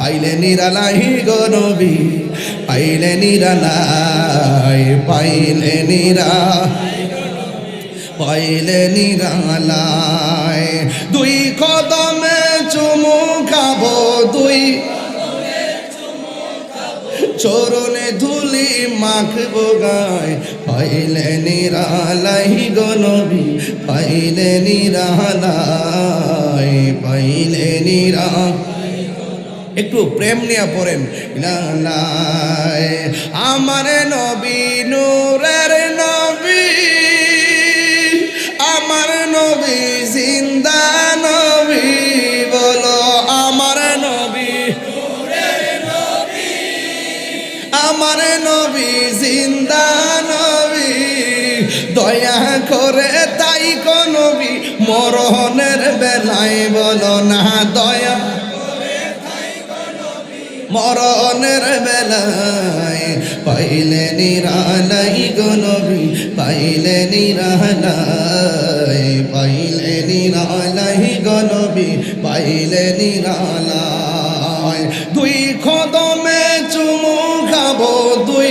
পাইলে নিরালাই গো নবী, পাইলে নিরালাই পাইলে নিরা পাইলে নিরালায় দুই কদমে চুমু খাব, দুই চরণে ধুলি মাখবো গায়। পাইলে নিরালাই গনবি পাইলে নিরালাই পাইলে নিরা একটু প্রেম নিয়ে পড়েন। আমার নবী, নূরের নবী, আমার নবী জিন্দা নবী বলো, আমার নবী আমার নবী জিন্দা নবী, দয়া করে তাই নবী, মরণের বেলায় বলো না, দয়া মরণের বেলায় পাইলে নিরালাই গনবী পাইলে নিরালাই পাইলে নিরালাই গনবী পাইলে নিরালাই দুই খদমে চুমু খাব, দুই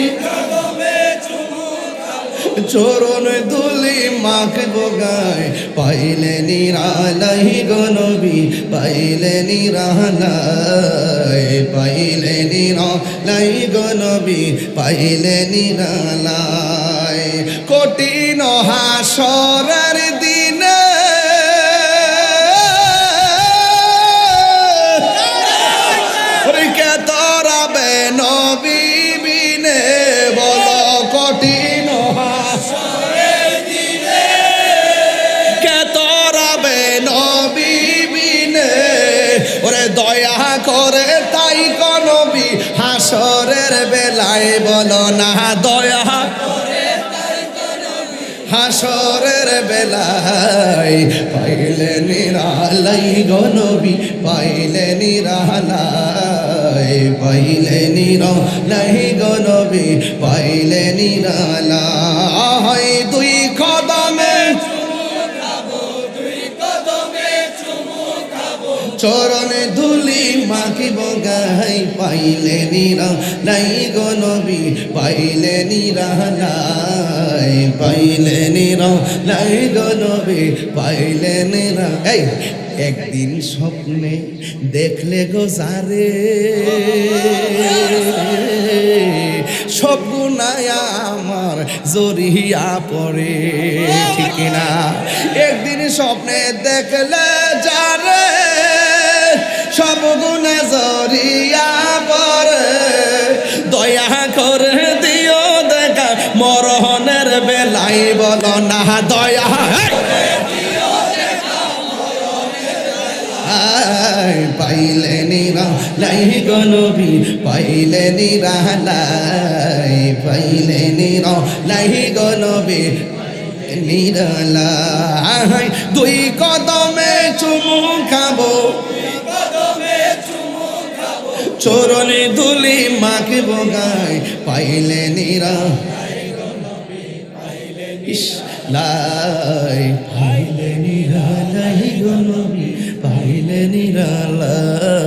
চরণ দুলি মাখ বগায় পাইলে নিরালাই গনবী পাইলে নিরালাই পাইলে নিরালাই গনবী পাইলে নিরালাই। কঠিন হাসরের দিনে কে তরাবে নবী বিনে? বলো কঠিন দয়া তাই কনবী হাসরের বেলায় বলো না, দয়া। হাসরের বেলায় পাইলে নিরালাই গনবী, পাইলে নিরালাই পাইলে নিরালাই গনবী, পাইলে নিরালাই। চরণে ধুলি মাখিব গাই, পাইলে নিরা নাই গনবী পাইলে নিরা নাই, পাইলে নিরা নাই গনবী পাইলে নিরা এই, একদিন স্বপ্নে দেখলে গো যারে। সব আমার জরিয়া পড়ে, ঠিক না একদিন স্বপ্নে দেখলে যারে। সব গুণে জরিয়া পড়ে দয়া করে দিও দেখা মরহনের বেলাই বলো না, দয়া পাইলে নিরা গনবি পাইলে নিরা পাইলে নিরা গনবি নিরালাই। দুই কদমে চুমু খাব চরণে ধুলি মাকে বগাই পাইলে নিরা। লাই, পাইলে নিরালাই গনবি পাইলে নিরালাই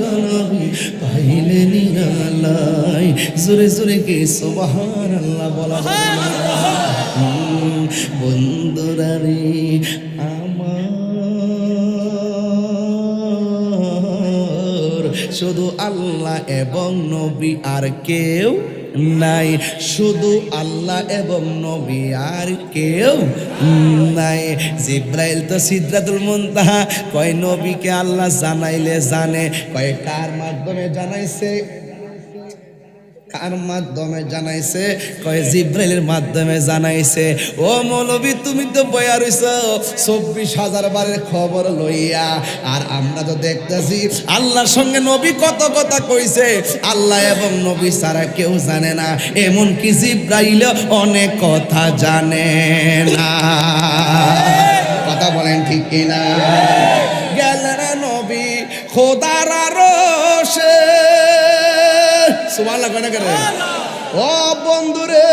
গনবি পাইলে নিরালাই জোরে জোরে কে, সুবহানাল্লাহ বলা বন্ধুরা রে। এবং নবী আর কেউ নাই। শুধু আল্লাহ এবং নবী আর কেউ নাই। জিব্রাইল তো সিদ্ধাতুল মুনতাহা। কয় নবীকে আল্লাহ জানাইলে জানে, কয় কার মাধ্যমে জানাইছে? কার মাধ্যমে জানাইছে? কয় জিব্রাইলের মাধ্যমে জানাইছে। ও মৌলবী, তুমি তো বয়া রইছ। চব্বিশ হাজার বারের খবর লইয়া। আর আমরা তো দেখতেছি, আল্লাহর সঙ্গে নবী কত কথা কইছে। আল্লাহ এবং নবী ছাড়া কেউ জানে না। এমন কি জিব্রাইল অনেক কথা জানে না। কথা বলেন ঠিক কিনা? গেলেন নবী, খোদার রসে সুবহানাল্লাহ কেন করে ও বন্ধুরে,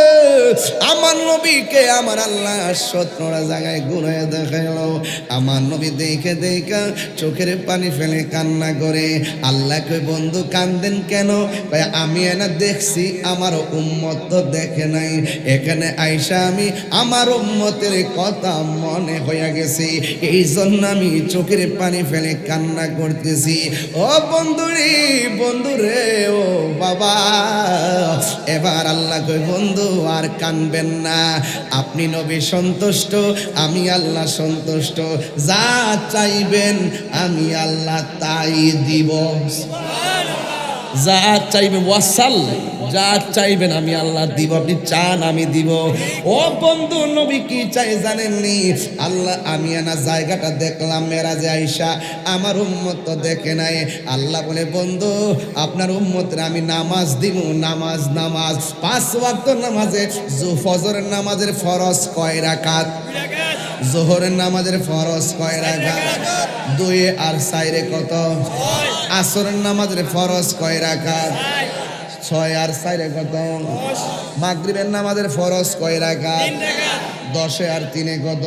আমার নবীকে আমার আল্লাহ সত্তরা জায়গায় ঘুরে দেখাইলো। আমার নবী দেখে দেখে চোখের পানি ফেলে কান্না করে। আল্লাহকে বন্ধু, কান্দেন কেন? আমি এনা দেখছি আমার উম্মত তো দেখে নাই। এখানে আইসা আমি আমার উম্মতের কথা মনে হয়ে গেছে। এই জন্য আমি চোখের পানি ফেলে কান্না করতেছি। ও বন্ধুরে বন্ধুরে, ও বাবা, এবার আল্লাহ কই বন্ধু, আর কানবেন না। আপনি নবী সন্তুষ্ট, আমি আল্লাহ সন্তুষ্ট। যা চাইবেন আমি আল্লাহ তাই দিব। যা চাইবেন ওয়াসাল যা চাইবেন আমি আল্লাহ দিব, আপনি চান, আমি দিব। ও বন্ধু, নবী কি চাই জানেননি? আল্লাহ, আমি না জায়গাটা দেখলাম, মেরাজে আইসা, আমার উম্মত তো দেখে নাই। আল্লাহ বলে, বন্ধু, আপনার উম্মতের আমি নামাজ দিব, নামাজ নামাজ। পাঁচ ওয়াক্ত নামাজে ফজরের নামাজের ফরজ কয় রাকাত? জোহরের নামাজের ফরজ কয় রাকাত? দুই আর সাইরে কত? আসরের নামাজের ফরজ কয় রাকাত? ছয় আর সাইরে কত? মাগরিবের নামাজের ফরজ কয় রাকাত? দশে আর তিনে কত?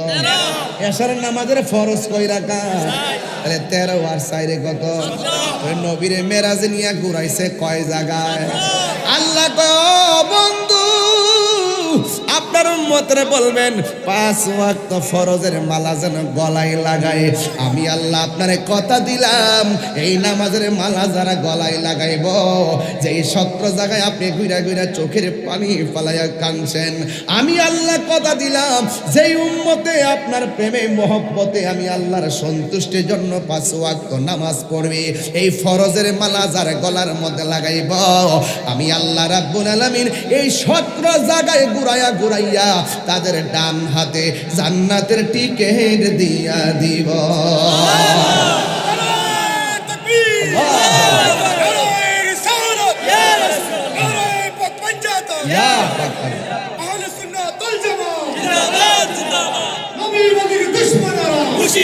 এশারের নামাজের ফরজ কয় রাকাত? তাহলে তেরো আর সাইরে কত? নবীরে মেরাজে নিয়ে ঘুরাইছে কয় জায়গায়? আল্লাহ বন্ধু আপনার উম্মতরে বলবেন, পাঁচ ওয়াক্ত ফরজের মালা যেন গলায় লাগায়। আমি আল্লাহ আপনারে কথা দিলাম, এই নামাজের মালা যারা গলায় লাগাইব যে এই সত্র জায়গায় আপনি গুইরা গুইরা চোখের পানি ফালাইয়া কাঁদছেন, আমি আল্লাহ কথা দিলাম, যেই উম্মতে আপনার প্রেমে, মহব্বতে আমি আল্লাহর সন্তুষ্টির জন্য পাঁচ ওয়াক্ত নামাজ পড়বে, এই ফরজের মালা যার গলার মধ্যে লাগাইব, আমি আল্লাহ রাব্বুল আলামিন এই সত্র জায়গায় ঘুরাইয়া ঘুরাইয়া তাদের ডান হাতে জান্নাতের টিকেট দিয়া দিব। खुशी